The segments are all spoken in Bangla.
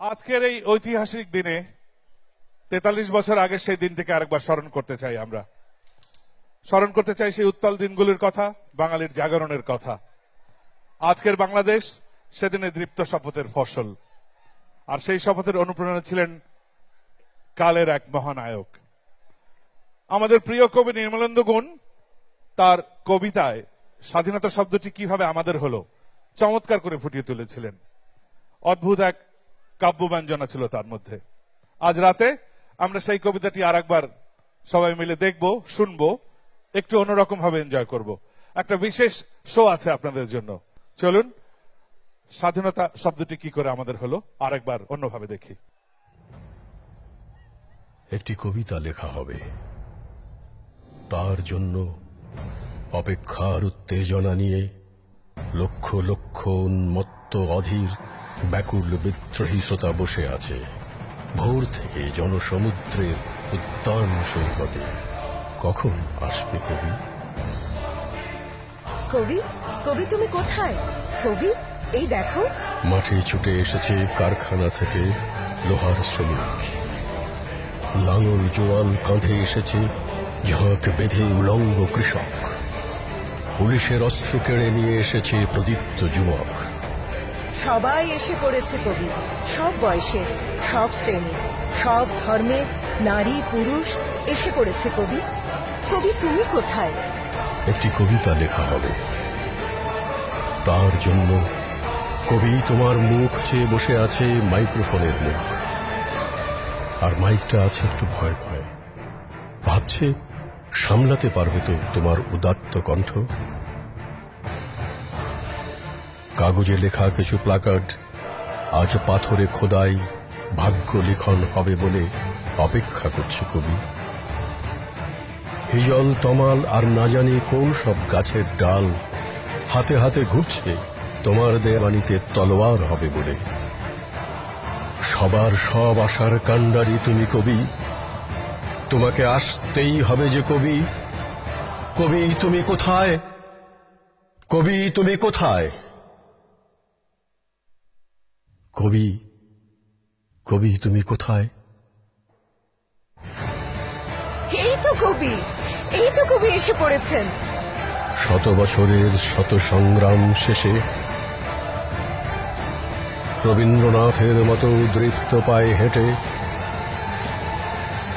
আজকের এই ঐতিহাসিক দিনে তেতাল্লিশ বছর আগে সেই দিনটিকে আরেকবার স্মরণ করতে চাই আমরা। স্মরণ করতে চাই সেই উত্তাল দিনগুলির কথা, বাঙালির জাগরণের কথা। আজকের বাংলাদেশ সেদিনে দৃপ্ত শপথের ফসল। আর সেই শপথের অনুপ্রেরণা ছিলেন কালের এক মহানায়ক। আমাদের প্রিয় কবি নির্মলেন্দু গুণ, তার কবিতায় স্বাধীনতা শব্দটি কীভাবে আমাদের হলো, চমৎকার করে ফুটিয়ে তুলেছিলেন। অদ্ভুত এক কাব্যব্যঞ্জনা ছিল তার মধ্যে। আজ রাতে আমরা সেই কবিতাটি আর একবার সবাই মিলে দেখব, শুনব, একটু অন্যরকম ভাবে এনজয় করব। একটা বিশেষ শো আছে আপনাদের জন্য। চলুন, স্বাধীনতা শব্দটি কি করে আমাদের হলো, আরেকবার অন্যভাবে দেখি। একটি কবিতা লেখা হবে। তার জন্য অপেক্ষার উত্তেজনা নিয়ে লক্ষ লক্ষ উন্মত্ত অধীর ব্যাকুল বিদ্রোহী শ্রোতা বসে আছে। ভোর থেকে জনসমুদ্রের উদ্যান সৈকতে। কখন আসবে কবি? কবি কবি তুমি কোথায়? কবি এই দেখো। মাঠে ছুটে এসেছে কারখানা থেকে লোহার শ্রমিক। লাঙল জোয়াল কাঁধে এসেছে ঝাঁক বেঁধে উলঙ্গ কৃষক। পুলিশের অস্ত্র কেড়ে নিয়ে এসেছে প্রদীপ্ত যুবক। সবাই এসে পড়েছে কবি। সব বয়সে সব শ্রেণি সব ধর্মের, নারী, পুরুষ এসে পড়েছে কবি। কবি, তুমি কোথায়? একটি কবিতা লেখা হবে। তার জন্য কবি তোমার মুখ চেয়ে বসে আছে মাইক্রোফোনের মুখ। আর মাইকটা আছে একটু ভয় ভয়। ভাবছে সামলাতে পারবে তো তোমার উদাত্ত কণ্ঠ। কাগজে লেখা কিছু প্লাকার্ড আজ পাথরে খোদাই ভাগ্য লিখন হবে বলে অপেক্ষা করছে কবি। হিজল তমাল আর না জানি কোন সব গাছের ডাল, হাতে হাতে ঘুরছে তোমার দেওয়ানিতে তলোয়ার হবে বলে। সবার সব আশার কাণ্ডারি তুমি কবি, তোমাকে আসতেই হবে যে কবি কবি তুমি কোথায়? কবি তুমি কোথায়? কবি কবি তুমি কোথায়? এই তো কবি এই তো কবি এসে পড়েছেন। শত বছরের শত সংগ্রাম শেষে রবীন্দ্রনাথের মতো দৃপ্ত পায়ে হেঁটে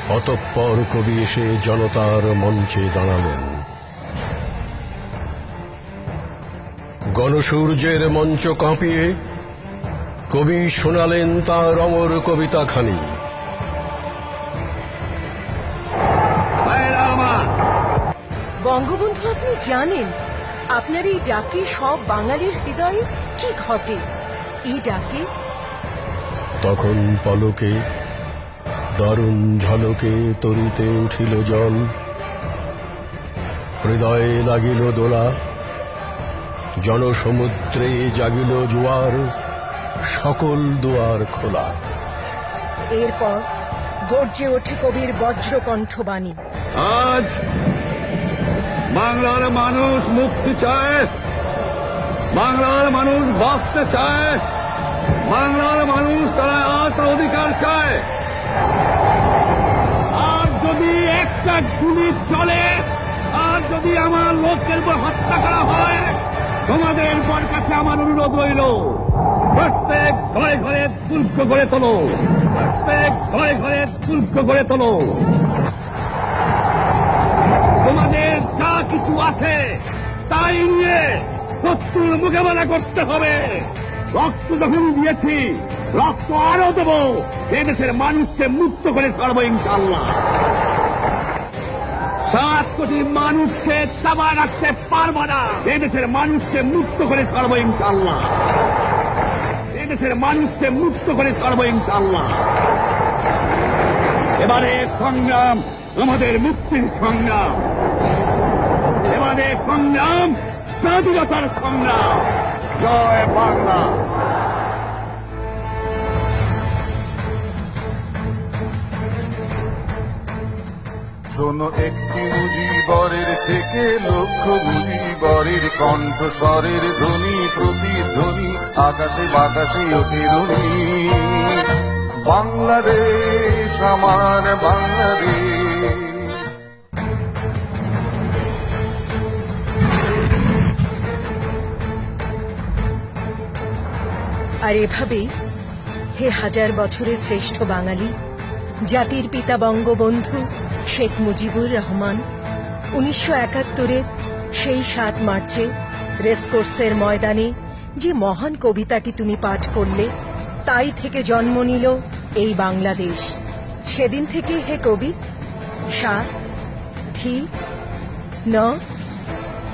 অতঃপর কবি এসে জনতার মঞ্চে দাঁড়ালেন। গণসূর্যের মঞ্চ কাঁপিয়ে কবি শোনালেন তার অমর কবিতা খানি। বঙ্গবন্ধু আপনি জানেন আপনার এই ডাকে সব বাঙালির হৃদয়ে কি ঘটে? এই ডাকে? তখন পলকে দারুণ ঝলকে তরিতে উঠিল জল। হৃদয়ে লাগিল দোলা জনসমুদ্রে জাগিল জোয়ার। সকল দুয়ার খোলা। এরপর গর্জে ওঠে কবির বজ্রকণ্ঠবাণী আজ বাংলার মানুষ মুক্তি চায় বাংলার মানুষ বাঁচতে চায় বাংলার মানুষ তারা আজ অধিকার চায়। আর যদি একটা গুলি চলে আর যদি আমার লোকের উপর হত্যা করা হয় তোমাদের পর কাছে আমার অনুরোধ রইল। প্রত্যেক ঘরে ঘরে দুর্গ করে তোলো। প্রত্যেক ঘরে ঘরে দুর্গ করে তোলো। তোমাদের যা কিছু আছে, তাই নিয়ে শত্রুর মোকাবেলা করতে হবে। রক্ত যখন দিয়েছি, রক্ত আরও দেবো। এদেশের মানুষকে মুক্ত করে ছাড়বো ইনশাল্লাহ সাত কোটি মানুষকে চাপা রাখতে পারব না। এদেশের মানুষকে মুক্ত করে ছাড়বো ইনশাল্লাহ এদেশের মানুষকে মুক্ত করে ছাড়বো ইনশাল্লাহ এবারে সংগ্রাম, আমাদের মুক্তির সংগ্রাম। এবারে সংগ্রাম, স্বাধীনতার সংগ্রাম। জয় বাংলা। শোনো, একটি মুজিবরের থেকে লক্ষ মুজিবরের কণ্ঠস্বরের ধ্বনি প্রতিধ্বনি আকাশে বাতাসে ওঠে ধ্বনি বাংলাদেশ, আমার বাংলাদেশ। আর এভাবেই হে হাজার বছরের শ্রেষ্ঠ বাঙালি, জাতির পিতা বঙ্গবন্ধু শেখ মুজিবুর রহমান, উনিশশো একাত্তরের সেই সাত মার্চে রেসকোর্সের ময়দানে যে মহান কবিতাটি তুমি পাঠ করলে, তাই থেকে জন্ম নিল এই বাংলাদেশ। সেদিন থেকে হে কবি, সা থি ন,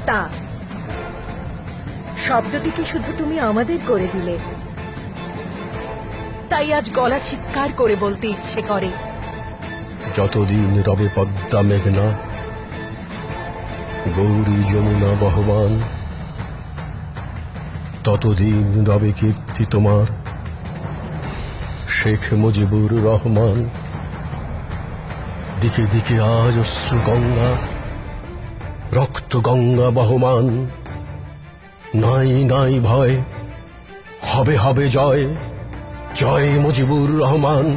তা। শব্দটিকে শুধু তুমি আমাদের করে দিলে? তাই আজ গলা চিৎকার করে বলতে ইচ্ছে করে। যতদিন রবে পদ্মা মেঘনা, গৌরী যমুনা বহমান ততদিন রবে কীর্তি তোমার। শেখ মুজিবুর রহমান, দিকে দিকে আজ অশ্রু গঙ্গা রক্ত গঙ্গা বহমান। নাই নাই ভয়, হবে হবে জয় জয় মুজিবুর রহমান।